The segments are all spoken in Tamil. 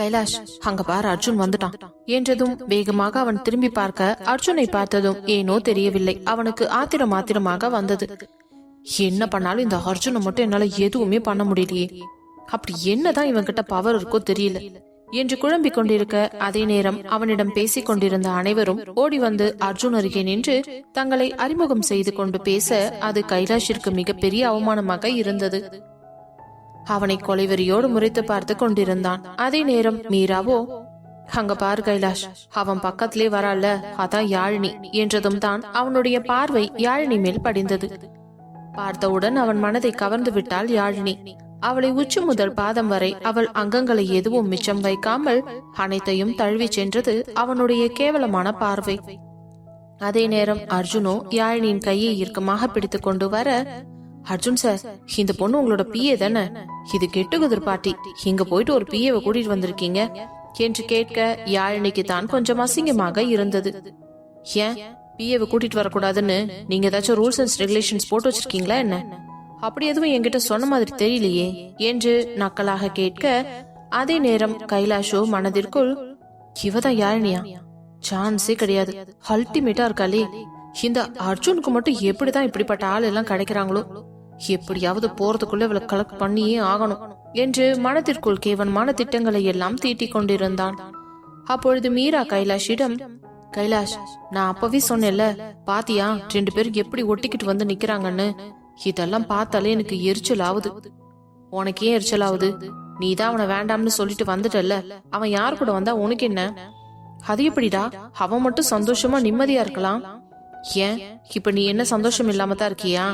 கைலாஷ் அங்க பார் அர்ஜுன் வந்துட்டான். என்றதும் வேகமாக அவன் திரும்பி பார்க்க அர்ஜுனை பார்த்ததும் ஏனோ தெரியவில்லை. அவனுக்கு ஆத்திரம் ஆத்திரமாக வந்தது. என்ன பண்ணாலும் இந்த அர்ஜுனை மட்டும் என்னால எதுவுமே பண்ண முடியலையே. அப்படி என்னதான் இவன்கிட்ட பவர் இருக்கோ தெரியல. என்று குழம்பிக் கொண்டிருக்க அதே நேரம் அவனிடம் பேசிக் கொண்டிருந்த அனைவரும் ஓடி வந்து அர்ஜுன் அருகே நின்று தங்களை அறிமுகம் செய்து கொண்டு பேச அது கைலாஷிற்கு மிகப்பெரிய அவமானமாக இருந்தது. அவனை கொலைவெறியோடு முறைத்து பார்த்து கொண்டிருந்தான். அதே நேரம் மீராவோ அங்க பார் கைலாஷ் அவன் பக்கத்திலே வரால அதான் யாழினி என்றதும் தான் அவனுடைய பார்வை யாழினி மேல் படிந்தது. பார்த்தவுடன் அவன் மனதை கவர்ந்து விட்டாள் யாழினி. அவளை உச்சி முதல் பாதம் வரை அவள் அங்கங்களை எதுவும் மிச்சம் வைக்காமல் அனைத்தையும் தழுவி சென்றது அவனுடைய கேவலமான பார்வை. அதே நேரம் அர்ஜுனோ யாழினியின் கையை இறுக்கமாக பிடித்துக் கொண்டு வர அர்ஜுன் சார் இந்த பொண்ணு உங்களோட பிஏ தானே? இது கெட்டுகுதிர் பாட்டி. இங்க போயிட்டு ஒரு பிஏவை கூட்டிட்டு வந்திருக்கீங்க. என்று கேட்க யாழினிக்கு தான் கொஞ்சம் அசிங்கமாக இருந்தது. ஏன்? பிஏவை கூட்டிட்டு வரக்கூடாதுன்னு நீங்க ஏதாச்சும் ரூல்ஸ் அண்ட் ரெகுலேஷன்ஸ் போட்டு வச்சிருக்கீங்களா என்ன? அப்படி எதுவும் என்கிட்ட சொன்ன மாதிரி தெரியலையே என்று நக்கலாக கேட்க அதே நேரம் கைலாஷோ மனதிற்குள் இவதான் யாழினியா? சான்ஸே கிடையாது. அல்டிமேட்டா இருக்காளே. இந்த அர்ஜுனுக்கு மட்டும் எப்படிதான் இப்படிப்பட்ட ஆள் எல்லாம் கிடைக்கிறாங்களோ? எப்படியாவது போறதுக்குள்ள இவளை கலெக்ட் பண்ணியே ஆகணும் என்று மனத்திற்குள் கேவனமான திட்டங்களை எல்லாம் தீட்டிக் கொண்டிருந்தான். அப்பொழுது மீரா கைலாஷிடம் கைலாஷ் நான் அப்பவே சொன்னேன்ல பாத்தியா ரெண்டு பேரும் எப்படி ஒட்டிக்கிட்டு வந்து நிக்கிறாங்கன்னு? இதெல்லாம் பார்த்தாலே எனக்கு எரிச்சல் ஆகுது உனக்கு ஏன் எரிச்சல் ஆகுது நீ தான் அவனை வேண்டாம்னு சொல்லிட்டு வந்துட்டல்ல. அவன் யார் கூட வந்தா உனக்கு என்ன? அது எப்படிடா? அவன் மட்டும் சந்தோஷமா நிம்மதியா இருக்கலாம்? ஏன்? இப்ப நீ என்ன சந்தோஷம் இல்லாம தான் இருக்கியா?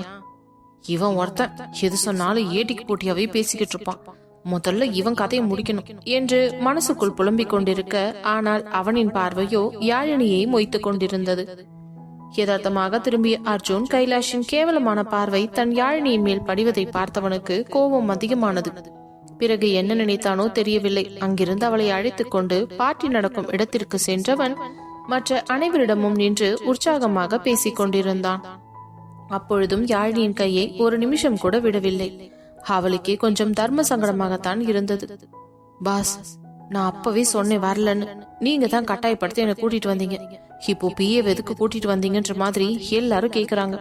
இவன் ஒருத்தன் எது சொன்னாலும் ஏட்டிக்கு போட்டியாவே பேசிக்கிட்டு இருப்பான். முதல்ல இவன் கதையை முடிக்கணும் என்று மனசுக்குள் புலம்பிக் கொண்டிருக்க ஆனால் அவனின் பார்வையோ யாழினியை மொய்த்துக் கொண்டிருந்தது. யதார்த்தமாக திரும்பிய அர்ஜுன் கைலாஷின் கேவலமான பார்வை தன் யாழினியின் மேல் படிவதை பார்த்தவனுக்கு கோபம் அதிகமானது. பிறகு என்ன நினைத்தானோ தெரியவில்லை. அங்கிருந்து அவளை அழைத்துக் கொண்டு பாட்டி நடக்கும் இடத்திற்கு சென்றவன் மற்ற அனைவரிடமும் நின்று உற்சாகமாக பேசிக் கொண்டிருந்தான். அப்பொழுதும் யாழினியின் கையை ஒரு நிமிஷம் கூட விடவில்லை. அவளுக்கே கொஞ்சம் தர்ம சங்கடமாகத்தான் இருந்தது. பாஸ் நான் அப்பவே சொன்னேன் வரலன்னு. நீங்க தான் கட்டாயப்படுத்தி என்னை கூட்டிட்டு வந்தீங்க. இப்போ பிஏ எதுக்கு கூட்டிட்டு வந்தீங்கன்ற மாதிரி எல்லாரும் கேக்குறாங்க.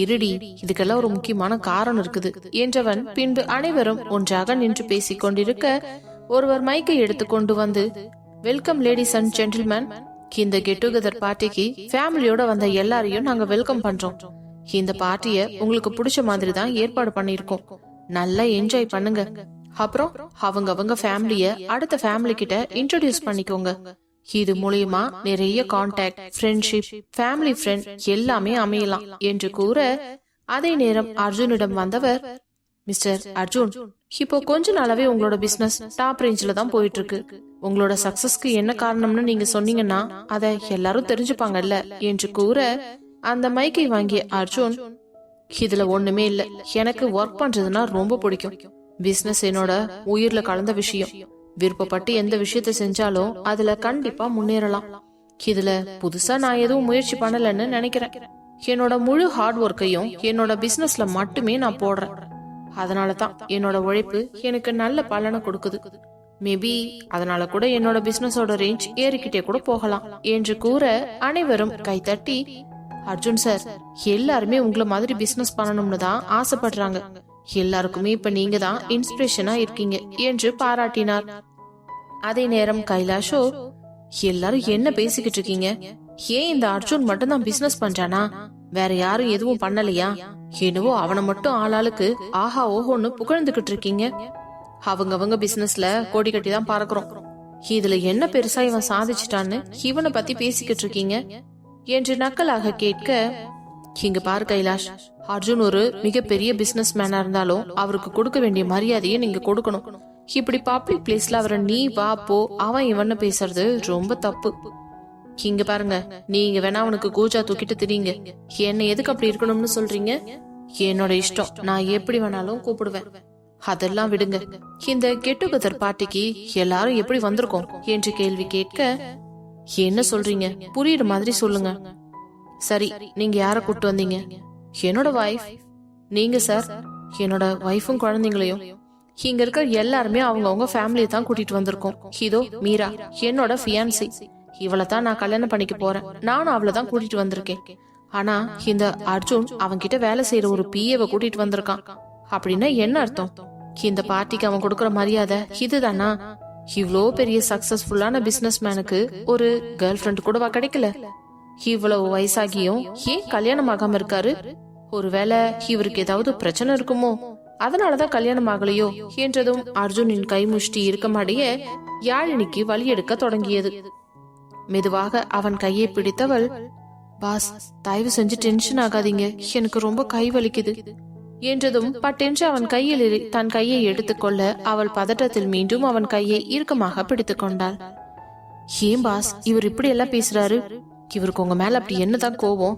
இருடி இதுக்கெல்லாம் ஒரு முக்கியமான காரணம் இருக்குது என்றவன் பின்பு அனைவரும் ஒன்றாக நின்று பேசிக் கொண்டிருக்க ஒருவர் மைக்கை எடுத்து கொண்டு வந்து வெல்கம் லேடிஸ் அண்ட் ஜென்டில்மேன் இந்த கெட் டுகெதர் பார்ட்டிக்கு ஃபேமிலியோட வந்த எல்லாரையும் நாங்க வெல்கம் பண்றோம். இந்த பார்ட்டிய உங்களுக்கு பிடிச்ச மாதிரி தான் ஏற்பாடு பண்ணிருக்கோம் நல்லா என்ஜாய் பண்ணுங்க. அப்புறம் அவங்க அவங்க ஃபேமிலிய அடுத்த ஃபேமிலி கிட்ட இன்ட்ரோடியூஸ் பண்ணிக்கோங்க. இது மூலியமா நிறைய கான்டாக்ட் ஃப்ரெண்ட்ஷிப் ஃபேமிலி ஃப்ரெண்ட் எல்லாமே அமையலாம் என்று கூற அதே நேரம் அர்ஜுனிடம் வந்தவர் மிஸ்டர் அர்ஜுன் இப்போ கொஞ்ச நாளாவே உங்களோட பிசினஸ் டாப் ரேஞ்சில தான் போயிட்டு இருக்கு உங்களோட சக்சஸ்க்கு என்ன காரணம்னு நீங்க சொன்னீங்கன்னா அதை எல்லாரும் தெரிஞ்சுப்பாங்கல்ல? என்று கூற அந்த மைக்கை வாங்கிய அர்ஜுன் இதுல ஒண்ணுமே இல்ல. எனக்கு ஒர்க் பண்றதுன்னா ரொம்ப பிடிக்கும். பிசினஸ் என்னோட உயிர்ல கலந்த விஷயம். விருப்பப்பட்டு எந்த விஷயத்த செஞ்சாலும் அதுல கண்டிப்பா முன்னேறலாம். இதுல புதுசா நான் எதுவும் முயற்சி பண்ணலன்னு நினைக்கிறேன். என்னோட முழு ஹார்ட் ஒர்க்கையும் என்னோட பிசினஸ்ல மட்டுமே நான் போடுறேன். அதனால தான் என்னோட உழைப்பு எனக்கு நல்ல பலனை கொடுக்குது. மேபி அதனால கூட என்னோட பிசினஸோட ரேஞ்ச் ஏறிக்கிட்டே கூட போகலாம் என்று கூற அனைவரும் கைத்தட்டி அர்ஜுன் சார் எல்லாருமே உங்களை மாதிரி பிசினஸ் பண்ணணும்னு தான் ஆசைப்படுறாங்க. எல்லாருக்குமே இப்ப நீங்க தான் இன்ஸ்பிரேஷனா இருக்கீங்க என்று பாராட்டினார். அதே நேரம் கைலாஷோ எல்லாரும் என்ன பேசிக்கிட்டு இருக்கீங்க? ஏன் இந்த அர்ஜுன் மட்டும் தான் பிசினஸ் பண்றானா? வேற யாரும் எதுவும் பண்ணலையா? என்னவோ அவனை மட்டும் ஆளாளுக்கு ஆஹா ஓஹோன்னு புகழ்ந்துகிட்டு இருக்கீங்க. அவங்க அவங்க பிசினஸ்ல கோடி கட்டி தான் பார்க்கிறோம் இதுல என்ன பெருசா இவன் சாதிச்சிட்டான்னு இவனை பத்தி பேசிக்கிட்டு இருக்கீங்க? என்று நக்கலாக கேட்க இங்க பாரு கைலாஷ் அர்ஜுன் ஒரு மிகப்பெரிய பிசினஸ் மேனா இருந்தாலும் அவருக்கு கொடுக்க வேண்டிய மரியாதையை நீங்க கொடுக்கணும். இப்படி பப்ளிக் பிளேஸ்ல அவரை நீ வா போ அவன் இவன்னு பேசுறது ரொம்ப தப்பு. இங்க பாருங்க நீங்க வேணா அவனுக்கு கூஜா தூக்கிட்டு திரிங்க என்ன எதுக்கு அப்படி இருக்கணும்னு சொல்றீங்க? என்னோட இஷ்டம் நான் எப்படி வேணாலும் கூப்பிடுவேன். அதெல்லாம் விடுங்க. இந்த கெட்டுகதர் பாட்டிக்கு எல்லாரும் எப்படி வந்திருக்கோம்? என்று கேள்வி கேட்க என்ன சொல்றீங்க? புரியுற மாதிரி சொல்லுங்க. சரி நீங்க யார கூட்டு வந்தீங்க? என்னோட வைஃப் நீங்க சார் என்னோட வைஃபும் குழந்தைங்களையும். இங்க இருக்க எல்லாருமே அவங்கவுங்க ஃபேமிலியை தான் கூட்டிட்டு வந்திருக்கோம். இதோ மீரா என்னோட ஃபியான்சி இவளை தான் நான் கல்யாணம் பண்ணிக்க போறேன். நானும் அவளை தான் கூட்டிட்டு வந்திருக்கேன். ஆனா இந்த அர்ஜுன் அவன்கிட்ட வேலை செய்யற ஒரு பிஏவை கூட்டிட்டு வந்திருக்கான். அப்படின்னா என்ன அர்த்தம்? இந்த பார்ட்டிக்கு அவன் கொடுக்கற மரியாதை இதுதானா? இவ்வளோ பெரிய சக்சஸ்ஃபுல்லான பிசினஸ் மேனுக்கு ஒரு கேர்ள் ஃப்ரெண்ட் கூடவா கிடைக்கல? இவ்வளவு வயசாகியும் ஏன் கல்யாணம் ஆகாம இருக்காரு? ஒருவேளை இவருக்கு ஏதாவது பிரச்சனை இருக்குமோ? அதனாலதான் கல்யாணம் ஆகலையோ என்றதும் அர்ஜுனின் கைமுஷ்டி இருக்கமாடிய யாழினிக்கு வழி எடுக்க தொடங்கியது. மெதுவாக அவன் கையை பிடித்தவள் பாஸ் தயவு செஞ்சு டென்ஷன் ஆகாதீங்க. எனக்கு ரொம்ப கை வலிக்குது. என்றதும் பட்டென்று அவன் கையில் இரு- தன் கையை எடுத்துக்கொள்ள அவள் பதட்டத்தில் மீண்டும் அவன் கையை இறுக்கமாக பிடித்து கொண்டாள். ஏன் பாஸ் இவர் இப்படி எல்லாம் பேசுறாரு? இவருக்கு உங்க மேல அப்படி என்னதான் கோவம்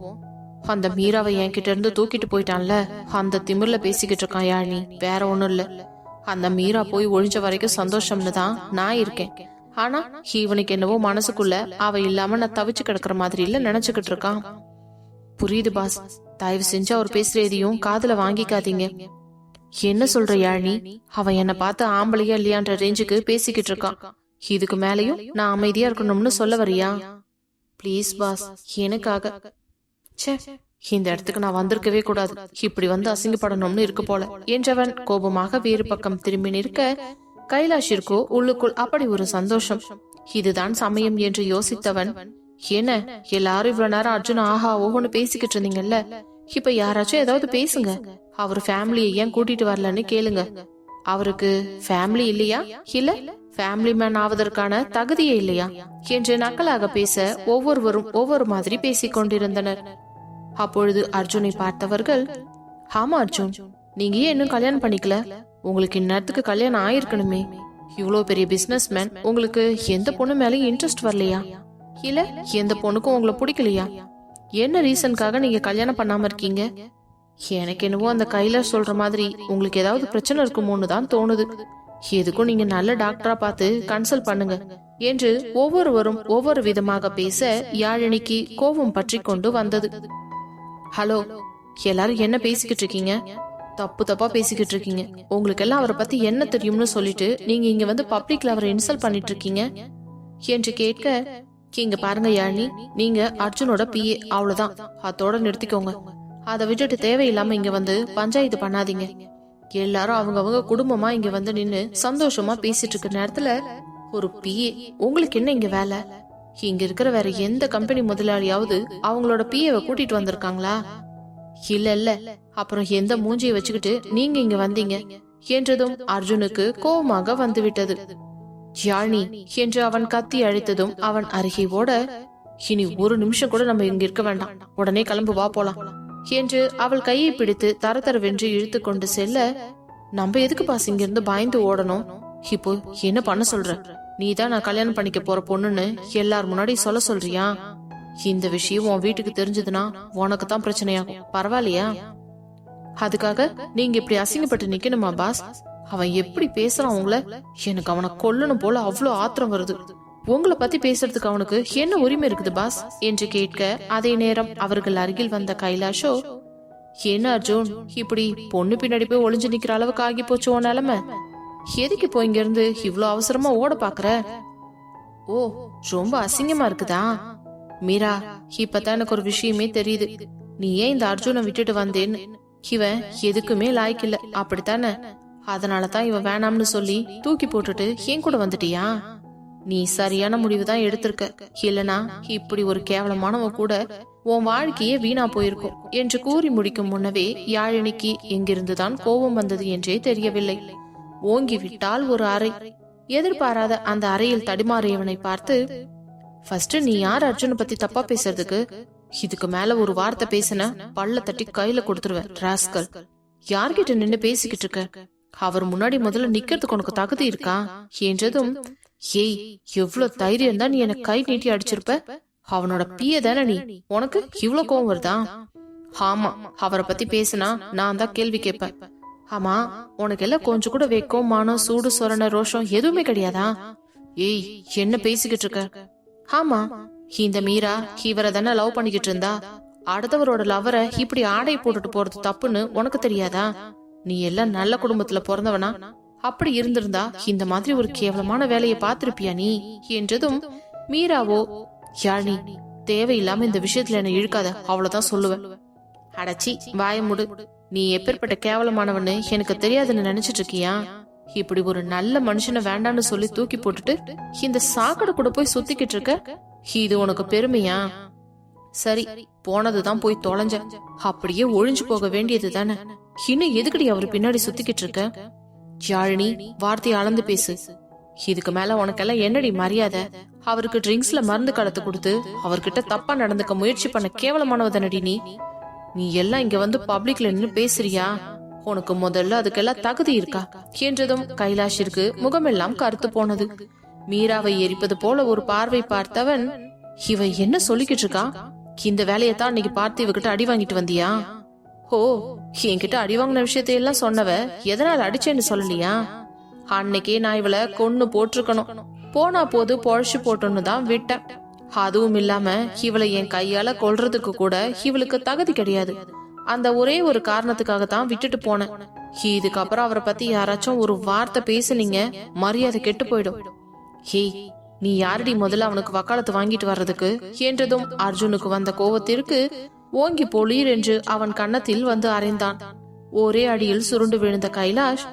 அந்த மீராவை என்கிட்ட இருந்து தூக்கிட்டு போயிட்டான்ல அந்த திமிர்ல பேசிக்கிட்டு இருக்கான் யாழினி வேற ஒண்ணும் இல்ல. அந்த மீரா போய் ஒழிஞ்ச வரைக்கும் சந்தோஷம்னு தான் நான் இருக்கேன். ஆனா இவனுக்கு என்னவோ மனசுக்குள்ள அவ இல்லாம நான் தவிச்சு கிடக்குற மாதிரி இல்ல நினைச்சுக்கிட்டு இருக்கான். புரியுது பாஸ். தயவு செஞ்சு அவர் பேசுற எதையும் காதுல வாங்கிக்காதீங்க. என்ன சொல்ற யாழினி? அவன் என்னை பார்த்து ஆம்பளையா இல்லையான்ற ரேஞ்சுக்கு பேசிக்கிட்டு இருக்கான் இதுக்கு மேலையும் நான் அமைதியா இருக்கணும்னு சொல்ல வரியா? ப்ளீஸ் பாஸ் எனக்காக. ச்சே இந்த இடத்துக்கு நான் வந்திருக்கவே கூடாது. இப்படி வந்து அசிங்கப்படணும்னு இருக்கு போல. என்றவன் கோபமாக வேறு பக்கம் திரும்பி நிற்க கைலாஷிற்கோ உள்ளுக்குள் அப்படி ஒரு சந்தோஷம். இதுதான் சமயம் என்று யோசித்தவன் என்ன? எல்லாரும் இவ்வளவு நேரம் அர்ஜுன் ஆஹா ஓஹோன்னு பேசிக்கிட்டு இருந்தீங்கல்ல? இப்ப யாராச்சும் ஏதாவது பேசுங்க. அவர் ஃபேமிலியை ஏன் கூட்டிட்டு வரலன்னு கேளுங்க. அவருக்கு ஃபேமிலி இல்லையா? இல்ல ஃபேமிலி மேன் ஆவதற்கான தகுதியே இல்லையா? என்று நக்கலாக பேச ஒவ்வொருவரும் ஒவ்வொரு மாதிரி பேசிக் கொண்டிருந்தனர். அப்பொழுது அர்ஜுனை பார்த்தவர்கள் ஆமா அர்ஜுன் நீங்க ஏன் இன்னும் கல்யாணம் பண்ணிக்கல? உங்களுக்கு இந்நேரத்துக்கு கல்யாணம் ஆயிருக்கணுமே. இவ்வளோ பெரிய பிசினஸ் மேன் உங்களுக்கு எந்த பொண்ணு மேலயும் இன்ட்ரெஸ்ட் வரலையா? இல்ல எந்த பொண்ணுக்கும் உங்களை பிடிக்கலையா? என்ன ரீசனுக்காக நீங்க கல்யாணம் பண்ணாம இருக்கீங்க? எனக்கு என்னவோ அந்த கையில சொல்ற மாதிரி உங்களுக்கு ஏதாவது பிரச்சனை இருக்குமோன்னு தான் தோணுது. எதுக்கும் நீங்க நல்ல டாக்டரா பார்த்து கன்சல்ட் பண்ணுங்க என்று ஒவ்வொருவரும் ஒவ்வொரு விதமாக பேச யாழினிக்கு கோபம் பற்றி கொண்டு வந்தது. ஹலோ எல்லாரும் என்ன பேசிக்கிட்டு இருக்கீங்க? தப்பு தப்பா பேசிக்கிட்டு இருக்கீங்க. உங்களுக்கு எல்லாம் அவரை பத்தி என்ன தெரியும்னு சொல்லிட்டு நீங்க இங்க வந்து பப்ளிக்ல அவரை இன்சல்ட் பண்ணிட்டு இருக்கீங்க? என்று கேட்க இங்க பாருங்க யாழினி. நீங்க அர்ஜுனோட பிஏ அவ்வளவுதான். அதோட நிறுத்திக்கோங்க. அதை விட்டுட்டு தேவையில்லாம இங்க வந்து பஞ்சாயத்து பண்ணாதீங்க. எல்லாரும் அவங்கவுங்க குடும்பமா இங்க வந்து நின்னு சந்தோஷமா பேசிட்டு இருக்க நேரத்துல ஒரு பிஏ உங்களுக்கு என்ன இங்க வேலை? இங்க இருக்கிற வேற எந்த கம்பெனி முதலாளியாவது அவங்களோட பிஏவை கூட்டிட்டு வந்திருக்காங்களா? இல்ல இல்ல. அப்புறம் எந்த மூஞ்சியை வச்சுக்கிட்டு நீங்க இங்க வந்தீங்க? என்றதும் அர்ஜுனுக்கு கோபமாக வந்துவிட்டது. யாழ்னி என்று அவன் கத்தி அழைத்ததும் அவன் அருகே ஓட இனி ஒரு நிமிஷம் கூட நம்ம இங்க இருக்க வேண்டாம். உடனே கிளம்பு வா போலாம். என்று அவள் கையை பிடித்து தரதரவென்று இழுத்து கொண்டு செல்ல நம்ம எதுக்கு பாஸ் இங்கிருந்து பாய்ந்து பயந்து ஓடணும்? இப்போ என்ன பண்ண சொல்ற? நீ தான் நான் கல்யாணம் பண்ணிக்க போற பொண்ணுன்னு எல்லார் முன்னாடி சொல்ல சொல்றியா? இந்த விஷயம் உன் வீட்டுக்கு தெரிஞ்சதுன்னா உனக்கு தான் பிரச்சனையாகும். பரவாயில்லையா? அதுக்காக நீங்க இப்படி அசிங்கப்பட்டு நிக்கணுமா பாஸ்? அவன் எப்படி பேசுறான் உங்கள? எனக்கு அவனை கொல்லணும் போல அவ்வளோ ஆத்திரம் வருது. உங்களை பத்தி பேசுறதுக்கு அவனுக்கு என்ன உரிமை இருக்குது பாஸ்? என்று கேட்க அதே நேரம் அவர்கள் அருகில் வந்த கைலாஷோ என்ன அர்ஜுன் இப்படி பொண்ணு பின்னாடி போய் ஒளிஞ்சு நிக்கிற அளவுக்கு ஆகி போச்சு உன் நிலைமை? எதுக்கு இப்போ இங்க இருந்து இவ்ளோ அவசரமா ஓட பாக்குற ஓ ரொம்ப அசிங்கமா இருக்குதா? மீரா இப்பதான் எனக்கு ஒரு விஷயமே தெரியுது. நீ ஏன் இந்த அர்ஜுனை விட்டுட்டு வந்தேன்னு? இவன் எதுக்குமே லாய்க்கில்ல. அப்படித்தானே? அதனாலதான் இவன் வேணாம்னு சொல்லி தூக்கி போட்டுட்டு என் கூட வந்துட்டியா? நீ சரியான முடிவு தான் எடுத்திருக்க. இல்லனா இப்படி ஒரு கேவலமானவன் கூட உன் வாழ்க்கையே வீணா போயிருக்கும் என்று கூறி முடிக்கும் முன்னவே யாழினிக்கு எங்கிருந்துதான் கோபம் வந்தது என்றே தெரியவில்லை. ஓங்கி விட்டால் ஒரு அறை. எதிர்பாராத அந்த அறையில் தடுமாறியவனை பார்த்து ஃபர்ஸ்ட் நீ யார் அர்ஜுனை பத்தி தப்பா பேசுறதுக்கு? இதுக்கு மேல ஒரு வார்த்தை பேசின பல்ல தட்டி கையில கொடுத்துருவேன் ராஸ்கல். யார்கிட்ட நின்னு பேசிக்கிட்டு இருக்க? அவர் முன்னாடி முதல்ல நிக்கிறதுக்கு உனக்கு தகுதி இருக்கா? என்றதும் ஏய் எவ்வளவு தைரியம் தான் நீ எனக்கு கை நீட்டி அடிச்சிருப்ப? அவனோட பிய தானே நீ? உனக்கு இவ்வளவு கோவம் வருதா? ஆமா அவரை பத்தி பேசினா நான் தான் கேள்வி கேட்பேன். ஆமா உனக்கு எல்லாம் கொஞ்சம் கூட வெக்கம் மானம் சூடு சொரண ரோஷம் எதுவுமே கிடையாதா? ஏய் என்ன பேசிக்கிட்டு இருக்க? ஆமா இந்த மீரா இவரை தானே லவ் பண்ணிக்கிட்டு இருந்தா? அடுத்தவரோட லவரை இப்படி ஆடை போட்டுட்டு போறது தப்புன்னு உனக்கு தெரியாதா? நீ எல்லாம் நல்ல குடும்பத்துல பிறந்தவனா? அப்படி இருந்திருந்தா இந்த மாதிரி ஒரு கேவலமான வேலையை பார்த்திருப்பியா நீ? என்றதும் மீராவோ யாழ்னி தேவையில்லாம இந்த விஷயத்துல என்ன இழுக்காத. அவ்வளவுதான் சொல்லுவேன். அடச்சி வாய முடு. நீ எப்பேற்பட்ட கேவலமானவன்னு எனக்கு தெரியாதுன்னு நினைச்சிட்டு இருக்கியா? இப்படி ஒரு நல்ல மனுஷனை வேண்டான்னு சொல்லி தூக்கி போட்டுட்டு இந்த சாக்கடை கூட போய் சுத்திக்கிட்டு இருக்க? இது உனக்கு பெருமையா? சரி போனதுதான் போய் தொலைஞ்ச அப்படியே ஒழிஞ்சு போக வேண்டியது தானே? இன்னும் எதுக்கடி அவர் பின்னாடி சுத்திக்கிட்டு இருக்க? யாழினி வார்த்தையை அளந்து பேசு. இதுக்கு மேல உனக்கெல்லாம் என்னடி மரியாதை? அவருக்கு ட்ரிங்க்ஸ்ல மருந்து கலத்து கொடுத்து அவர்கிட்ட தப்பா நடந்துக்க முயற்சி பண்ண கேவலமானவதனடி நீ? நீ எல்லாம் இங்க வந்து பப்ளிக்ல நின்னு பேசுறியா? உனக்கு முதல்ல அதுக்கெல்லாம் தகுதி இருக்கா? என்றதும் கைலாஷிற்கு முகமெல்லாம் கருத்து போனது. மீராவை எரிப்பது போல ஒரு பார்வை பார்த்தவன் இவ என்ன சொல்லிக்கிட்டு இருக்கா இந்த வேலையை தான் அன்னைக்கு பார்த்து இவகிட்ட அடி வாங்கிட்டு வந்தியா? ஓ என்கிட்ட அடி வாங்கின விஷயத்தை எல்லாம் சொன்னவ எதனால அடிச்சேன்னு சொல்லலையா? அன்னைக்கே நான் இவளை கொன்னு போட்டிருக்கணும். போனா போது பொழைச்சு போட்டோன்னு தான் விட்டேன். அதுவும் இல்லாம இவளை என் கையால கொல்றதுக்கு கூட இவளுக்கு தகுதி கிடையாது. அந்த ஒரே ஒரு காரணத்துக்காக தான் விட்டுட்டு போனேன். இதுக்கப்புறம் அவரை பத்தி யாராச்சும் ஒரு வார்த்தை பேசுனீங்க மரியாதை கெட்டு போயிடும். ஹே நீ யாரடி முதல்ல அவனுக்கு வக்காலத்து வாங்கிட்டு வர்றதுக்கு? என்றதும் அர்ஜுனுக்கு வந்த கோவத்திற்கு ஓங்கி பொலீர் என்று அவன் கன்னத்தில் வந்து அறைந்தான். ஒரே அடியில் சுருண்டு விழுந்த கைலாஷ்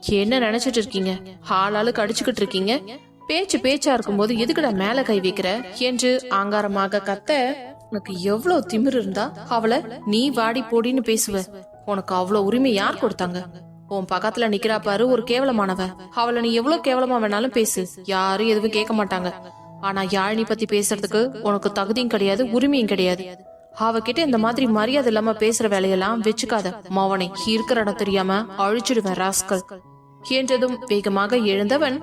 என்ன நினைச்சிட்டு இருக்கீங்க? ஆளாளுக்கு கடிச்சுக்கிட்டு இருக்கீங்க? பேச்சு பேச்சா இருக்கும்போது எதுக்குடா மேல கை வைக்கிற? என்று ஆங்காரமாக கத்த உனக்கு எவ்வளவு திமிரு இருந்தா அவளை நீ வாடி போடின்னு பேசுவ. உனக்கு அவ்வளவு உரிமை யார் கொடுத்தாங்க? உன் பக்கத்துல நிக்கிறா பாரு ஒரு கேவலமானவ. அவளை நீ எவ்வளவு கேவலமா வேணாலும் பேசு. யாரும் எதுவும் கேட்க மாட்டாங்க. ஆனா யாழினி பத்தி பேசுறதுக்கு உனக்கு தகுதியும் கிடையாது உரிமையும் கிடையாது. அவகிட்ட இந்த மாதிரி மரியாதை இல்லாம பேசுற வேலையெல்லாம் வச்சுக்காத. மவனை இருக்கிற இடம் தெரியாம அழிச்சிடுவேன் ராஸ்கல். என்றதும் வேகமாக எழுந்தவன்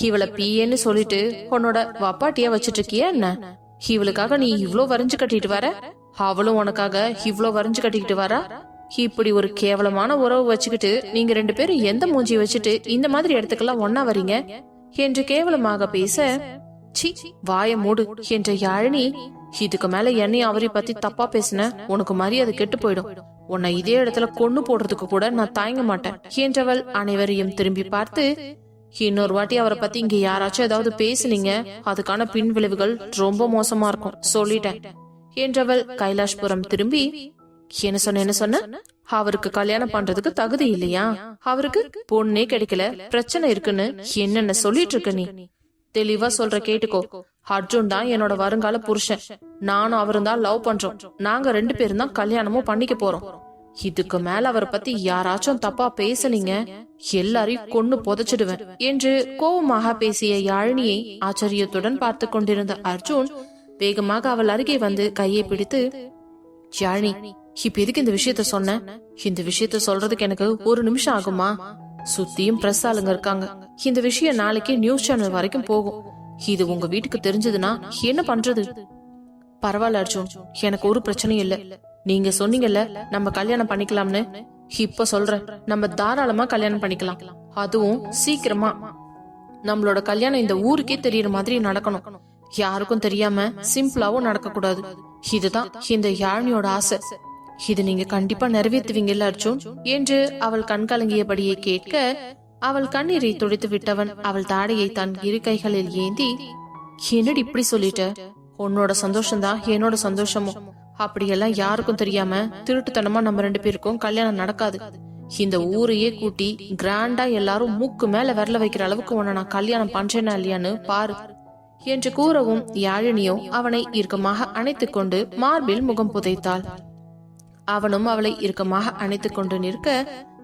இவளை பீயேன்னு சொல்லிட்டு உன்னோட வப்பாட்டியா வச்சிட்டு இருக்கிய என்ன? இவளுக்காக நீ இவ்ளோ வரைஞ்சு கட்டிட்டு வர? அவளும் உனக்காக இவ்ளோ வரைஞ்சு கட்டிக்கிட்டு வரா? இப்படி ஒரு கேவலமான உறவு வச்சுக்கிட்டு நீங்க ரெண்டு பேரும் எந்த மூஞ்சி வச்சுட்டு இந்த மாதிரி இடத்துக்கெல்லாம் ஒன்னா வரீங்க? என்று கேவலமாக பேச சி வாய மூடு என்ற யாழினி இதுக்கு மேல என்னை அவரை பத்தி தப்பா பேசின உனக்கு மரியாதை கெட்டு போயிடும். உன்னை இதே இடத்துல கொண்டு போடுறதுக்கு கூட நான் தயங்க மாட்டேன் என்றவள் அனைவரையும் திரும்பி பார்த்து இன்னொரு வாட்டி அவரை பத்தி இங்க யாராச்சும் ஏதாவது பேசுனீங்க அதுக்கான பின் விளைவுகள் ரொம்ப மோசமா இருக்கும். சொல்லிட்டேன் என்றவள் கைலாஷ்புரம் திரும்பி என்ன சொன்ன என்ன சொன்ன? அவருக்கு கல்யாணம் பண்றதுக்கு தகுதி இல்லையா? அவருக்கு பொண்ணே கிடைக்கல பிரச்சனை இருக்குன்னு என்னென்ன சொல்லிட்டு இருக்க நீ? தெளிவா சொல்ற கேட்டுக்கோ. அர்ஜுன் தான் என்னோட வருங்கால புருஷன். நானும் அவரும் தான் லவ் பண்றோம். நாங்க ரெண்டு பேரும் தான் கல்யாணமும் பண்ணிக்க போறோம். இதுக்கு மேல அவரை பத்தி யாராச்சும் தப்பா பேசுனீங்க எல்லாரையும் கொன்னு புதைச்சிடுவேன் என்று கோபமாக பேசிய யாழினியை ஆச்சரியத்துடன் பார்த்து கொண்டிருந்த அர்ஜுன் வேகமாக அவள் அருகே வந்து கையை பிடித்து யாழினி இப்ப எதுக்கு இந்த விஷயத்த சொன்ன? இந்த விஷயத்த சொல்றதுக்கு எனக்கு ஒரு நிமிஷம் ஆகுமா? சுத்தியும் பிரஸ் ஆளுங்க இருக்காங்க. இந்த விஷயம் நாளைக்கு நியூஸ் சேனல் வரைக்கும் போகும். இது உங்க வீட்டுக்கு தெரிஞ்சதுன்னா என்ன பண்றது? பரவாயில்ல அர்ஜுன் எனக்கு ஒரு பிரச்சனையும் இல்ல. நீங்க சொன்னீங்கல்ல நம்ம கல்யாணம் பண்ணிக்கலாம்னு. இப்ப சொல்றேன் நம்ம தாராளமா கல்யாணம் பண்ணிக்கலாம். அதுவும் சீக்கிரமா. நம்மளோட கல்யாணம் இந்த ஊருக்கே தெரியற மாதிரி நடக்கணும். யாருக்கும் தெரியாம சிம்பிளாவும் நடக்க கூடாது இதுதான் இந்த யாழ்னியோட ஆசை. இது நீங்க கண்டிப்பா நிறைவேற்றுவீங்கல்ல அர்ஜுன்? என்று அவள் கண்கலங்கியபடியே கேட்க அவள் கண்ணீரை துடைத்து விட்டவன் அவள் தாடையை தன் இரு கைகளில் ஏந்தி என்னடி இப்படி சொல்லிட்ட? உன்னோட சந்தோஷம்தான் என்னோட சந்தோஷமும் அப்படியெல்லாம் யாருக்கும் தெரியாம திருட்டுத்தனமா நம்ம ரெண்டு பேருக்கும் கல்யாணம் நடக்காது. இந்த ஊரையே கூட்டி கிராண்டா எல்லாரும் மூக்கு மேல விரல வைக்கிற அளவுக்கு உன்னை நான் கல்யாணம் பண்றேனா இல்லையான்னு பாரு என்று கூறவும் யாழினியோ அவனை இறுக்கமாக அணைத்துக் கொண்டு மார்பில் முகம் புதைத்தாள். அவனும் அவளை இறுக்கமாக அணைத்துக் கொண்டு நிற்க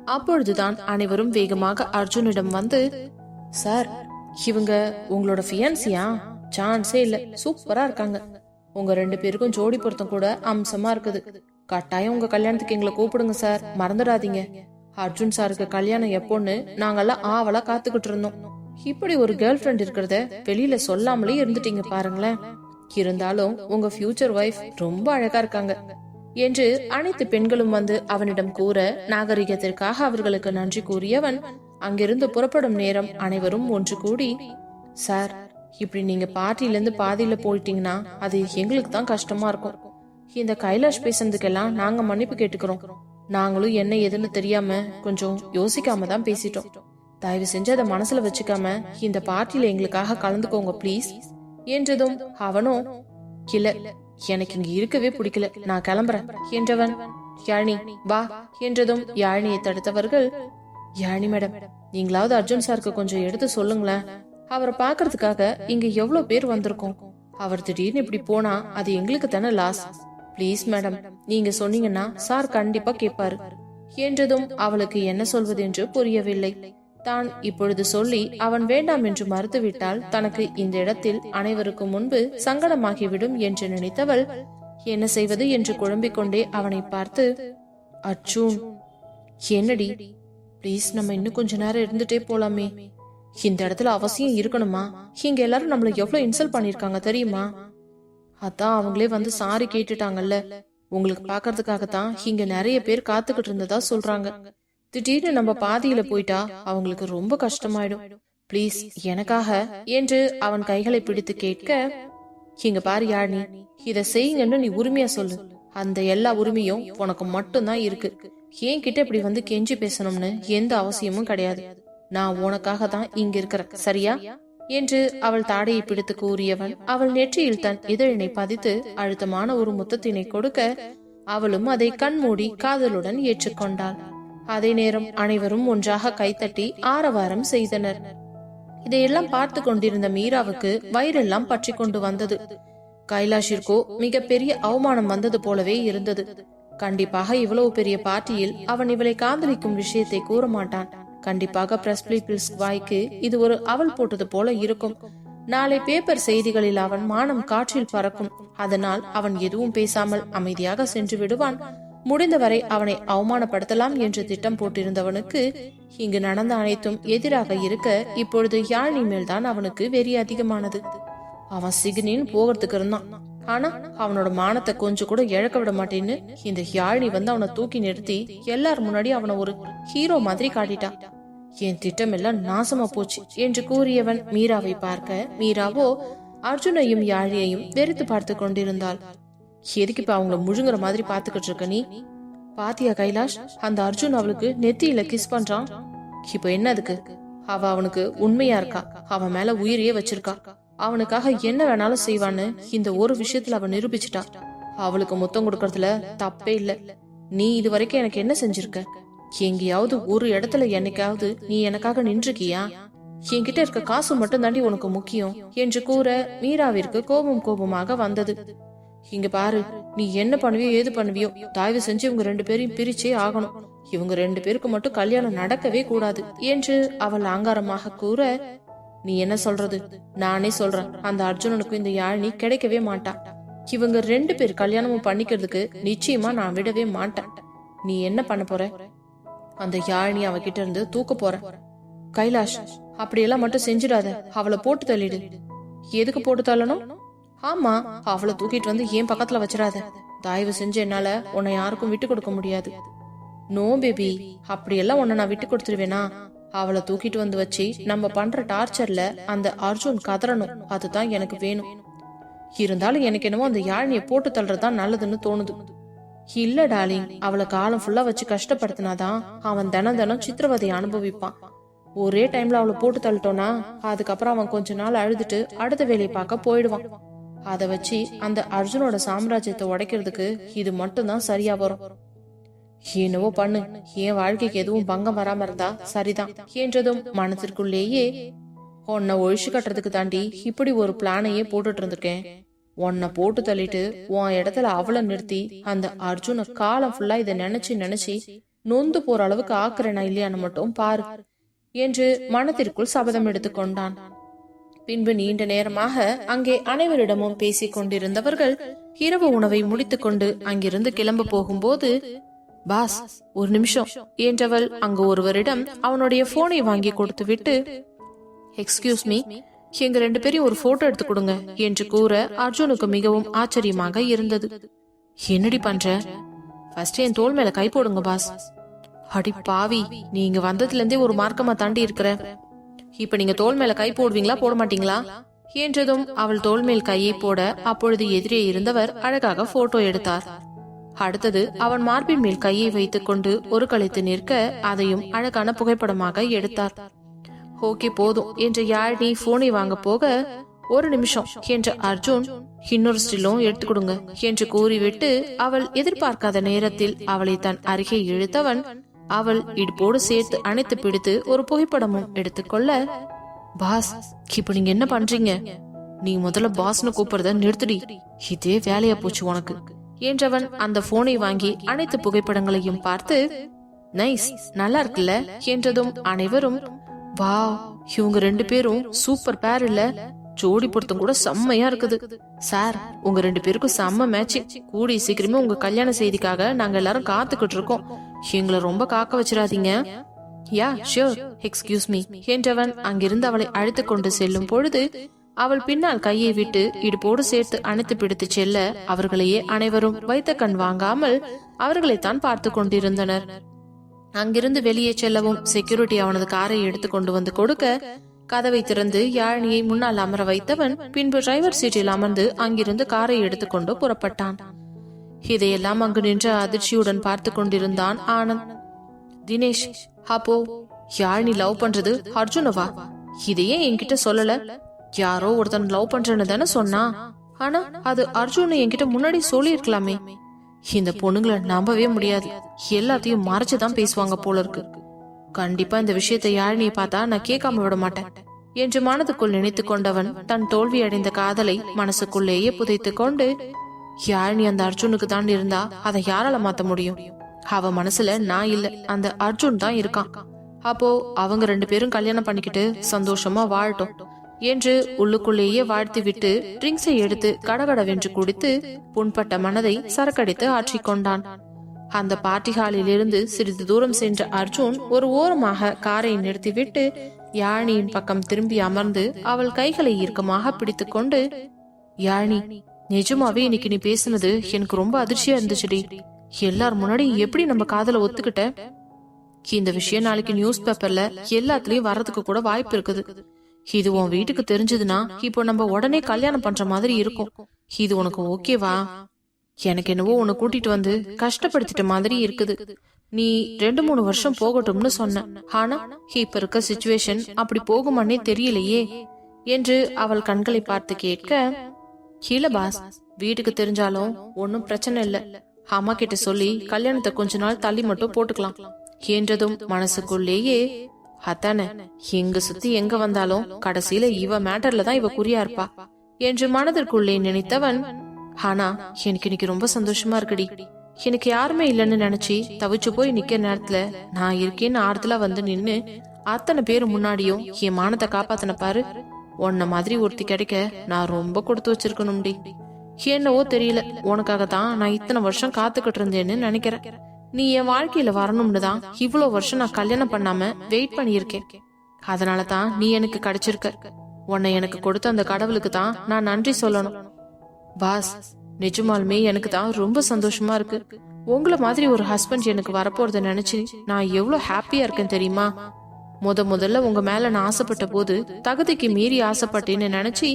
அப்பொழுதுதான் அனைவரும் வேகமாக அர்ஜுனிடம் வந்து சார் இவங்க உங்களோட ஃபியான்சியா சான்ஸே இல்ல. சூப்பரா இருக்காங்க. உங்க ரெண்டு பேருக்கும் ஜோடி பொருத்தம் கூட அம்சமா இருக்குது. கட்டாயம் உங்க கல்யாணத்துக்கு எங்களை கூப்பிடுங்க சார். மறந்துடாதீங்க. அர்ஜுன் சாருக்கு கல்யாணம் எப்போன்னு நாங்கெல்லாம் ஆவலா காத்துக்கிட்டு இருந்தோம். இப்படி ஒரு கேர்ள் ஃப்ரெண்ட் இருக்கிறத வெளியில சொல்லாமலே இருந்துட்டீங்க பாருங்களேன். இருந்தாலும் உங்க ஃபியூச்சர் ஒய்ஃப் ரொம்ப அழகா இருக்காங்க. என்று அனைத்து பெண்களும் வந்து அவனிடம் கூற நாகரிகத்திற்காக அவர்களுக்கு நன்றி கூறியவன் அங்கிருந்து புறப்படும் நேரம் அனைவரும் ஒன்று கூடி சார் இப்படி நீங்க பார்ட்டிலேருந்து பாதியில போயிட்டீங்கன்னா அது எங்களுக்கு தான் கஷ்டமா இருக்கும். இந்த கைலாஷ் பேசுனதுக்கெல்லாம் நாங்க மன்னிப்பு கேட்டுக்கிறோம். நாங்களும் என்ன எதுன்னு தெரியாம கொஞ்சம் யோசிக்காம தான் பேசிட்டோம். தயவு செஞ்சு அதை மனசுல வச்சுக்காம இந்த பார்ட்டியில எங்களுக்காக கலந்துக்கோங்க ப்ளீஸ் என்றதும் அவனும் கிள எனக்கு இங்க இருக்கவே பிடிக்கல. நான் கிளம்புறேன். என்றவன் யாழினி வா. என்றதும் யாழினியை தடுத்தவர்கள் யாழினி மேடம். நீங்களாவது அர்ஜுன் சாருக்கு கொஞ்சம் எடுத்து சொல்லுங்களேன். அவரை பாக்குறதுக்காக இங்க எவ்வளவு பேர் வந்திருக்கோம். அவர் திடீர்னு இப்படி போனா அது எங்களுக்கு தானே லாஸ் ப்ளீஸ் மேடம் நீங்க சொன்னீங்கன்னா சார் கண்டிப்பா கேட்பாரு. என்றதும் அவளுக்கு என்ன சொல்வது என்று புரியவில்லை. தான் இப்பொழுது சொல்லி அவன் வேண்டாம் என்று மறுத்துவிட்டால் தனக்கு இந்த இடத்தில் அனைவருக்கும் முன்பு சங்கடமாகிவிடும் என்று நினைத்தவள் என்ன செய்வது? என்று குழம்பிக் கொண்டே அவனை பார்த்து அச்சூன் என்னடி? ப்ளீஸ் நம்ம இன்னும் கொஞ்ச நேரம் இருந்துட்டே போலாமே. இந்த இடத்துல அவசியம் இருக்கணுமா? இங்க எல்லாரும் நம்மள எவ்வளவு இன்சல்ட் பண்ணிருக்காங்க தெரியுமா? அதான் அவங்களே வந்து சாரி கேட்டுட்டாங்கல்ல. உங்களுக்கு பாக்குறதுக்காகத்தான் இங்க நிறைய பேர் காத்துக்கிட்டு இருந்ததா சொல்றாங்க. திடீர்னு நம்ம பாதியில போயிட்டா அவங்களுக்கு ரொம்ப கஷ்டமாயிடும். ப்ளீஸ் எனக்காக என்று அவன் கைகளை பிடித்து கேட்க இங்க பாரு யாழ்னி இத செய்யுங்கன்னு நீ உரிமையா சொல்லு. அந்த எல்லா உரிமையும் உனக்கு மட்டும்தான் இருக்கு. ஏன் கிட்ட இப்படி வந்து கெஞ்சி பேசணும்னு எந்த அவசியமும் கிடையாது. நான் உனக்காக தான் இங்க இருக்கிறேன் சரியா? என்று அவள் தாடையை பிடித்து கூறியவன் அவள் நெற்றியில் தன் இதழினை பதித்து அழுத்தமான ஒரு முத்தத்தினை கொடுக்க அவளும் அதை கண்மூடி காதலுடன் ஏற்றுக்கொண்டாள். அதே நேரம் அனைவரும் ஒன்றாக கைத்தட்டி ஆரவாரம் செய்தனர். இதையெல்லாம் பார்த்து கொண்டிருந்த மீராவுக்கு வயிறெல்லாம் பற்றி கொண்டு வந்தது. கைலாஷிற்கோ மிகப்பெரிய அவமானம் வந்தது போலவே இருந்தது. கண்டிப்பாக இவ்வளவு பெரிய பார்ட்டியில் அவன் இவளை காதலிக்கும் விஷயத்தை கூற மாட்டான். கண்டிப்பாக பிரஸ் பீப்பிள்ஸ் வாய்க்கு இது ஒரு அவல் போட்டது போல இருக்கும். நாளை பேப்பர் செய்திகளில் அவன் மானம் காற்றில் பறக்கும். அதனால் அவன் எதுவும் பேசாமல் அமைதியாக சென்று விடுவான். முடிந்தவரை அவனை அவமானப்படுத்தலாம் என்று திட்டம் போட்டிருந்தவனுக்கு இங்கு நடந்த அனைத்தும் எதிராக இருக்க இப்பொழுது யாழினி மேல்தான் அவனுக்கு வெறி அதிகமானது. அவன் சிகினின்னு போகிறதுக்கு இருந்தான். ஆனா அவனோட மானத்தை கொஞ்சம் கூட இழக்க விட மாட்டேன்னு இந்த யாழினி வந்து அவனை தூக்கி நிறுத்தி எல்லார் முன்னாடி அவனை ஒரு ஹீரோ மாதிரி காட்டிட்டான் என் திட்டம் எல்லாம் நாசமா போச்சு என்று கூறியவன் மீராவை பார்க்க மீராவோ அர்ஜுனையும் யாழியையும் வெறுத்து பார்த்து கொண்டிருந்தாள். எதுக்கு இப்ப அவங்கள முழுங்குற மாதிரி பாத்துக்கிட்டு இருக்க நீ? பாத்தியா கைலாஷ்? அந்த அர்ஜுன் அவளுக்கு நெத்தியில கிஸ் பண்றான். இப்ப என்ன அதுக்கு? அவ அவனுக்கு உண்மையா இருக்கா? அவன் மேல உயிரையே வச்சிருக்கா. அவனுக்காக என்ன வேணாலும் செய்வான்னு இந்த ஒரு விஷயத்துல அவ நிரூபிச்சிட்டா. அவளுக்கு முத்தம் கொடுக்கறதுல தப்பே இல்ல. நீ இது வரைக்கும் எனக்கு என்ன செஞ்சிருக்க? எங்கேயாவது ஒரு இடத்துல என்னைக்காவது நீ எனக்காக நின்றுக்கியா? என்கிட்ட இருக்க காசு மட்டும் தாண்டி உனக்கு முக்கியம் என்று கூற மீராவிற்கு கோபம் கோபமாக வந்தது. இங்க பாரு நீ என்ன பண்ணுவியோ ஏது பண்ணுவியோ தயவு செஞ்சு இவங்க ரெண்டு பேரையும் பிரிச்சே ஆகணும். இவங்க ரெண்டு பேருக்கு மட்டும் கல்யாணம் நடக்கவே கூடாது என்று அவள் ஆங்காரமாக கூற நீ என்ன சொல்றது? நானே சொல்றேன். அந்த அர்ஜுனனுக்கும் இந்த யாழினி கிடைக்கவே மாட்டான் இவங்க ரெண்டு பேர் கல்யாணமும் பண்ணிக்கிறதுக்கு நிச்சயமா நான் விடவே மாட்டேன். நீ என்ன பண்ண போற? அந்த யாழினி அவகிட்ட இருந்து தூக்க போற. கைலாஷ் அப்படியெல்லாம் மட்டும் செஞ்சிடாத. அவளை போட்டு தள்ளிடு. எதுக்கு போட்டு தள்ளணும்? ஆமா அவளை தூக்கிட்டு வந்து ஏன் பக்கத்துல வச்சிடாத? தயவு செஞ்சு என்னால உன்னை யாருக்கும் விட்டு கொடுக்க முடியாது. No baby. அப்படியெல்லாம் உன்னை நான் விட்டு கொடுத்துருவேனா அவளை தூக்கிட்டு வந்து வச்சு நம்ம பண்ற டார்ச்சர்ல அந்த அர்ஜுன் கதறணும். அதுதான் எனக்கு வேணும். இருந்தாலும் எனக்கு என்னமோ அந்த யாழினியை போட்டு தள்ளுறதுதான் நல்லதுன்னு தோணுது. இல்ல டாலிங் அவளை காலம் ஃபுல்லா வச்சு கஷ்டப்படுத்தினாதான் அவன் தினம் தினம் சித்திரவதையை அனுபவிப்பான். ஒரே டைம்ல அவளை போட்டு தள்ளிட்டோம்னா அதுக்கப்புறம் அவன் கொஞ்ச நாள் அழுதுட்டு அடுத்த வேலையை பார்க்க போயிடுவான். அதை வச்சு அந்த அர்ஜுனோட சாம்ராஜ்யத்தை உடைக்கிறதுக்கு இது மட்டும்தான் சரியா வரும். என்னவோ பண்ணு. என் வாழ்க்கைக்கு எதுவும் பங்கம் வராம இருந்தா சரிதான். என்றதும் மனத்திற்குள்ளேயே உன்னை ஒழிச்சு கட்டுறதுக்கு தாண்டி இப்படி ஒரு பிளானையே போட்டுட்டு இருந்திருக்கேன். உன்னை போட்டு தள்ளிட்டு உன் இடத்துல அவளை நிறுத்தி அந்த அர்ஜுன காலம் ஃபுல்லா இதை நினைச்சு நினைச்சு நொந்து போற அளவுக்கு ஆக்குறேனா இல்லையான்னு மட்டும் பாரு என்று மனத்திற்குள் சபதம் எடுத்துக்கொண்டான் பின்பு நீண்ட நேரமாக அங்கே அனைவரிடமும் பேசிக் கொண்டிருந்தவர்கள் இரவு உணவை முடித்துக்கொண்டு அங்கிருந்து கிளம்ப போகும்போது பாஸ் ஒரு நிமிஷம் என்றவள் அங்கு ஒருவரிடம் அவனுடைய போனை வாங்கி கொடுத்து விட்டு எக்ஸ்கியூஸ் மீ எங்க ரெண்டு பேரையும் ஒரு போட்டோ எடுத்து கொடுங்க என்று கூற அர்ஜுனுக்கு மிகவும் ஆச்சரியமாக இருந்தது. என்னடி பண்ற? ஃபர்ஸ்ட் என் தோள் மேல கை போடுங்க பாஸ். அடி பாவி நீங்க வந்ததுல இருந்தே ஒரு மார்க்கமா தாண்டி இருக்கிற. இப்ப நீங்க தோல் மேல கை போடுவீங்களா? போட மாட்டீங்களா? என்றதும் அவள் தோல் மேல் கையை போட அப்பொழுது எதிரே இருந்தவர் அழகாக போட்டோ எடுத்தார். அடுத்தது அவன் மார்பின் மேல் கையை வைத்துக் கொண்டு ஒரு கழித்து நிற்க அதையும் அழகான புகைப்படமாக எடுத்தார். ஓகே போதும் என்று யாழினி போனை வாங்க போக ஒரு நிமிஷம் என்ற அர்ஜுன் இன்னொரு ஸ்டிலும் எடுத்து கொடுங்க என்று கூறிவிட்டு அவள் எதிர்பார்க்காத நேரத்தில் அவளை தன் அருகே இழுத்தவன் அவள் இடுப்போடு சேர்த்து அணைத்து பிடித்து ஒரு புகைப்படமும் எடுத்துக்கொள்ள பாஸ் இப்ப நீங்க என்ன பண்றீங்க? நீ முதல்ல பாஸ்னு கூப்பிடுறத நிறுத்துடி. இதே வேலையா போச்சு உனக்கு. என்றவன் அந்த போனை வாங்கி அனைத்து புகைப்படங்களையும் பார்த்து நைஸ் நல்லா இருக்குல்ல? என்றதும் அனைவரும் வா இவங்க ரெண்டு பேரும் சூப்பர் பேர் இல்ல. ஜோடி பொருத்தம் கூட செம்மையா இருக்குது. சார் உங்க ரெண்டு பேருக்கும் செம்ம மேட்சிங் கூடி சீக்கிரமே உங்க கல்யாண செய்திக்காக நாங்க எல்லாரும் காத்துக்கிட்டு இருக்கோம். எங்களை ரொம்ப காக்க வச்சிடாதீங்க யா ஷியோர் எக்ஸ்கியூஸ் மீ என்றவன் அங்கிருந்து அவளை அழைத்து கொண்டு செல்லும் பொழுது அவள் பின்னால் கையை விட்டு இடுப்போடு சேர்த்து அணைத்து பிடித்து செல்ல அவர்களையே அனைவரும் வைத்த கண் வாங்காமல் அவர்களைத்தான் பார்த்து கொண்டிருந்தனர். அங்கிருந்து வெளியே செல்லவும் செக்யூரிட்டி அவனது காரை எடுத்து கொண்டு வந்து கொடுக்க கதவை திறந்து யாழினியை முன்னால் அமர வைத்தவன் பின்பு டிரைவர் சீட்டில் அமர்ந்து அங்கிருந்து காரை எடுத்துக்கொண்டு புறப்பட்டான். இதையெல்லாம் அங்கு நின்று அதிர்ச்சியுடன் பார்த்து கொண்டிருந்தான் ஆனந்த். தினேஷ் அப்போ யாழினி லவ் பண்றது? அர்ஜுனவா? இதையே என்கிட்ட சொல்லல. யாரோ ஒருத்தன் லவ் பண்றேன்னு தானே சொன்னா. ஆனா அது அர்ஜுன் என்கிட்ட முன்னாடி சொல்லி இருக்கலாமே இந்த பொண்ணுங்களை நம்பவே முடியாது. எல்லாத்தையும் மறைச்சுதான் பேசுவாங்க போல இருக்கு. கண்டிப்பா இந்த விஷயத்தை யாழினியை பார்த்தா நான் கேட்காம விட மாட்டேன். என்று மனதுக்குள் நினைத்து கொண்டவன் தன் தோல்வி அடைந்த காதலை மனசுக்குள்ளேயே புதைத்து கொண்டு யாழினி அந்த அர்ஜுனுக்கு தான் இருந்தா அதை யாரால மாத்த முடியும்? அவ மனசுல நான் இல்ல அந்த அர்ஜுன் தான் இருக்கான். அப்போ அவங்க ரெண்டு பேரும் கல்யாணம் பண்ணிக்கிட்டு சந்தோஷமா வாழட்டும். என்று உள்ளுக்குள்ளேயே வாழ்த்தி விட்டு ட்ரிங்க்ஸை எடுத்து கடகடவென்று குடித்து புண்பட்ட மனதை சரக்கடித்து ஆற்றிக்கொண்டான் அந்த பார்ட்டி ஹாலிலிருந்து சிறிது தூரம் சென்ற அர்ஜுன் ஒரு ஓரமாக காரை நிறுத்திவிட்டு யாழினியின் பக்கம் திரும்பி அமர்ந்து அவள் கைகளை இறுக்கமாக பிடித்துக்கொண்டு யாழினி நிஜமாவே இன்னைக்கு நீ பேசுனது எனக்கு ரொம்ப அதிர்ச்சியா இருந்துச்சுடி. எல்லார் முன்னாடி எப்படி நம்ம காதல ஒத்துக்கிட்ட? இந்த விஷயம் நாளைக்கு நியூஸ் பேப்பர்ல எல்லாத்துலயும் வர்றதுக்கு கூட வாய்ப்பு இருக்குது. இது உன் வீட்டுக்கு தெரிஞ்சதுன்னா இப்போ நம்ம உடனே கல்யாணம் பண்ற மாதிரி இருக்கும். இது உனக்கு ஓகேவா? எனக்கு என்னவோ உன்னை கூட்டிட்டு வந்து கஷ்டப்படுத்திட்ட மாதிரி இருக்குது. நீ ரெண்டு மூணு வருஷம் போகட்டும்னு சொன்ன. ஆனா இப்ப இருக்க சுச்சுவேஷன் அப்படி போகுமானே தெரியலையே. என்று அவள் கண்களை பார்த்து கேட்க இல்ல பாஸ். வீட்டுக்கு தெரிஞ்சாலும் ஒன்னும் பிரச்சனை இல்ல. அம்மா கிட்ட சொல்லி கல்யாணத்தை கொஞ்ச நாள் தள்ளி மட்டும் போட்டுக்கலாம். என்றதும் மனசுக்குள்ளேயே அத்தானே எங்க சுத்தி எங்க வந்தாலும் கடைசியில இவ மேட்டர்ல தான் இவ குறியா இருப்பா. என்று மனதிற்குள்ளே நினைத்தவன் ஆனா எனக்கு இன்னைக்கு ரொம்ப சந்தோஷமா இருக்குடி. எனக்கு யாருமே இல்லைன்னு நினைச்சு தவிச்சு போய் நிக்கிற நேரத்துல நான் இருக்கேன்னு ஆறுதலா வந்து நின்னு அத்தனை பேர் முன்னாடியும் என் மானத்தை காப்பாத்தின பாரு. உன்ன மாதிரி ஒருத்தி கிடைக்க நான் ரொம்ப கொடுத்து வச்சிருக்கணும்டி. என்னவோ தெரியல. உனக்காக தான் நான் இத்தனை வருஷம் காத்துக்கிட்டு இருந்தேன்னு நினைக்கிறேன். நீ என் வாழ்க்கையில வரணும்னு தான் இவ்வளவு வருஷம் நான் கல்யாணம் பண்ணாம வெயிட் பண்ணியிருக்கேன். அதனால தான் நீ எனக்கு கிடைச்சிருக்க. உன்னை எனக்கு கொடுத்த அந்த கடவுளுக்கு தான் நான் நன்றி சொல்லணும். பாஸ் நிஜமாலுமே எனக்கு தான் ரொம்ப சந்தோஷமா இருக்கு. உங்களை மாதிரி ஒரு ஹஸ்பண்ட் எனக்கு வரப்போறத நினைச்சு நான் எவ்வளவு ஹாப்பியா இருக்கேன் தெரியுமா? முத முதல்ல உங்க மேல நான் ஆசைப்பட்ட போது தகுதிக்கு மீறி ஆசைப்பட்டேன்னு நினைச்சு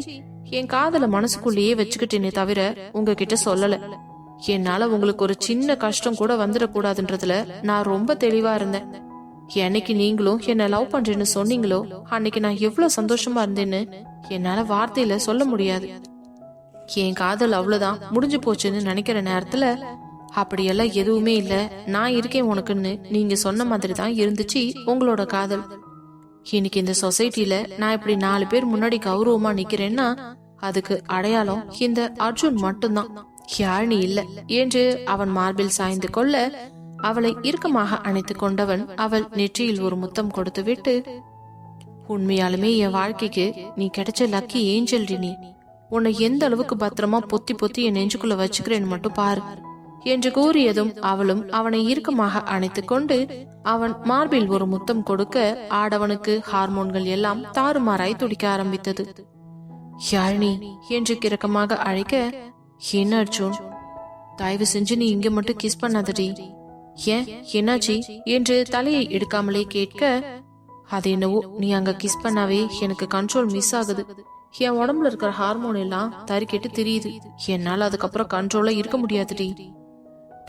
என் காதல மனசுக்குள்ளேயே வச்சுக்கிட்டேனே தவிர உங்ககிட்ட சொல்லல. என்னால உங்களுக்கு ஒரு சின்ன கஷ்டம் கூட வந்துடக்கூடாதுன்றதுல நான் ரொம்ப தெளிவா இருந்தேன். என்னைக்கு நீங்களும் என்ன லவ் பண்றேன்னு சொன்னீங்களோ அன்னைக்கு நான் எவ்வளவு சந்தோஷமா இருந்தேன்னு என்னால வார்த்தையில சொல்ல முடியாது. என் காதல் அவ்வளவுதான் முடிஞ்சு போச்சுன்னு நினைக்கிற நேரத்துல அப்படியெல்லாம் எதுவுமே இல்ல. நான் இருக்கேன் உனக்குன்னு. நீங்க சொன்ன மாதிரி தான் இருந்துச்சு உங்களோட காதல். இன்னைக்கு இந்த சொசைட்டில நான் இப்படி நாலு பேர் முன்னாடி கௌரவமா நிக்கிறேன்னா அதுக்கு அடையாளம் இந்த அர்ஜுன் மட்டும்தான். யாழினி இல்ல. என்று அவன் மார்பில் சாய்ந்து கொள்ள அவளை இறுக்கமாக அணைத்து கொண்டவன் அவள் நெற்றியில் ஒரு முத்தம் கொடுத்து விட்டு உண்மையாலுமே என் வாழ்க்கைக்கு நீ கிடைச்ச லக்கி ஏஞ்சல் நீ. உன்னை எந்த அளவுக்கு பத்திரமா பொத்தி பொத்தி என் நெஞ்சுக்குள்ள வச்சுக்கிறேன்னு மட்டும் பாரு. என்று கூறியதும் அவளும் அவனை இறுக்கமாக அணைத்துக் கொண்டு அவன் மார்பில் ஒரு முத்தம் கொடுக்க ஆடவனுக்கு ஹார்மோன்கள் எல்லாம் தாறுமாறாய் துடிக்க ஆரம்பித்தது. யாழினி என்று கிறக்கமாக அழைக்க என்ன அர்ஜுன்? தயவு செஞ்சு நீ இங்க மட்டும் கிஸ் பண்ணாதடி. ஏன்? என்னாச்சி? என்று தலையை எடுக்காமலே கேட்க அது என்னவோ நீ அங்க கிஸ் பண்ணாவே எனக்கு கண்ட்ரோல் மிஸ் ஆகுது. என் உடம்புல இருக்கிற ஹார்மோன் எல்லாம் தறிக்கிட்டு தெரியுது. என்னால அதுக்கப்புறம் கண்ட்ரோலா இருக்க முடியாதுடி.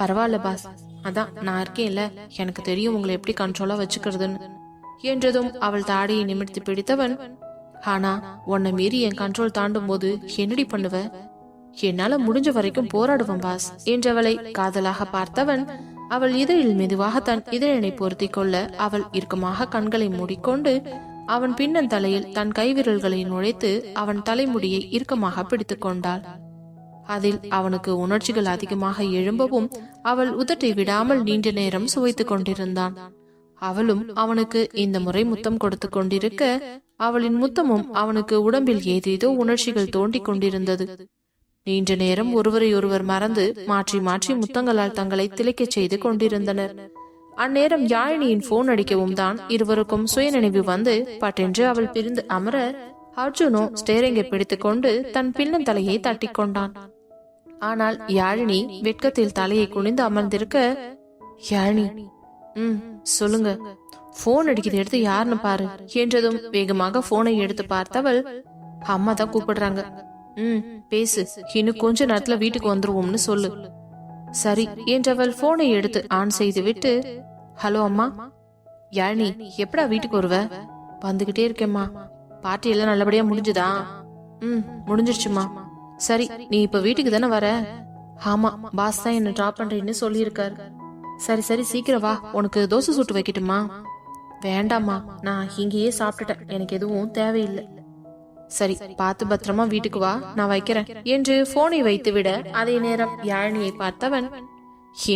பரவாயில்ல பாஸ். அதான் நான் இருக்கேன்ல. எனக்கு தெரியும் உங்களை எப்படி கண்ட்ரோலா வச்சுக்கிறதுன்னு. என்றதும் அவள் தாடியை நிமிர்த்தி பிடித்தவன் ஆனா உன்னை மீறி என் கண்ட்ரோல் தாண்டும் போது என்னடி பண்ணுவ? என்னால முடிஞ்ச வரைக்கும் போராடுவேன் பாஸ் என்றவளை காதலாக பார்த்தவன் அவள் இதழில் மெதுவாக தன் இதழினை பொருத்தி கொள்ள அவள் இறுக்கமாக கண்களை மூடிக்கொண்டு அவன் பின்னன் தலையில் தன் கைவிரல்களை நுழைத்து அவன் தலைமுடியை இறுக்கமாக பிடித்துக் கொண்டாள். அதில் அவனுக்கு உணர்ச்சிகள் அதிகமாக எழும்பவும் அவள் உதட்டை விடாமல் நீண்ட நேரம் சுவைத்துக் கொண்டிருந்தான். அவளும் அவனுக்கு இந்த முறை முத்தம் கொடுத்து கொண்டிருக்க அவளின் முத்தமும் அவனுக்கு உடம்பில் ஏதேதோ உணர்ச்சிகள் தோண்டிக் கொண்டிருந்தது. நீண்ட நேரம் ஒருவரை ஒருவர் மறந்து மாற்றி மாற்றி முத்தங்களால் தங்களை திளைக்கச் செய்து கொண்டிருந்தனர். அந்நேரம் யாழினியின் போன் அடிக்கவும் தான் இருவருக்கும் சுயநினைவு வந்து பட்டென்று அவள் பிரிந்து அமர அர்ஜுனோ ஸ்டேரிங்கை பிடித்துக்கொண்டு தன் பின்னன் தலையை தட்டிக் கொண்டான் ஆனால் யாழினி வெட்கத்தில் தலையை குனிந்து அமர்ந்திருக்க யாழினி ம் சொல்லுங்க. போன் அடிக்கிறது எடுத்து யாருன்னு பாரு என்றதும் வேகமாக போனை எடுத்து பார்த்தவள் அம்மா தான் கூப்பிடுறாங்க. ம் பேசு. இன்னும் கொஞ்ச நேரத்துல வீட்டுக்கு வந்துருவோம்னு சொல்லு. சரி என்றவள் போனை எடுத்து ஆன் செய்துவிட்டு ஹலோ அம்மா. யாழினி எப்படா வீட்டுக்கு வருவ? வந்துகிட்டே இருக்கேம்மா. பார்ட்டி எல்லாம் நல்லபடியா முடிஞ்சுதா? ம் முடிஞ்சிருச்சுமா. சரி நீ இப்ப வீட்டுக்கு தானே வர? ஆமா பாஸ் தான் என்ன டிராப் பண்றேன்னு சொல்லியிருக்காரு. சரி சரி சீக்கிரம் வா. உனக்கு தோசை சுட்டு வைக்கட்டுமா? வேண்டாம்மா நான் இங்கேயே சாப்பிட்டுட்டேன். எனக்கு எதுவும் தேவையில்லை. சரி பார்த்து பத்திரமா வீட்டுக்கு வா. நான் வைக்கிறேன். என்று போனை வைத்துவிட அதே நேரம் யாழினியை பார்த்தவன்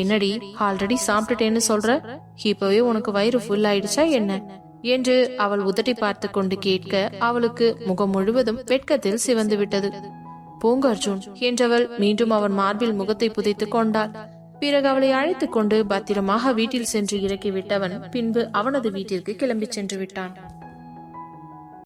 என்னடி ஆல்ரெடி சாப்பிட்டுட்டேன்னு சொல்ற? இப்பவே உனக்கு வயிறு ஃபுல் ஆயிடுச்சா என்ன? என்று அவள் உதட்டி பார்த்து கொண்டு கேட்க அவளுக்கு முகம் முழுவதும் வெட்கத்தில் சிவந்து விட்டது. போங்க அர்ஜுன் என்றவள் மீண்டும் அவன் மார்பில் முகத்தை புதைத்துக் கொண்டாள். பிறகு அவளை அழைத்துக் கொண்டு பத்திரமாக வீட்டில் சென்று இறக்கிவிட்டவன் பின்பு அவனது வீட்டிற்கு கிளம்பிச் சென்று விட்டான்.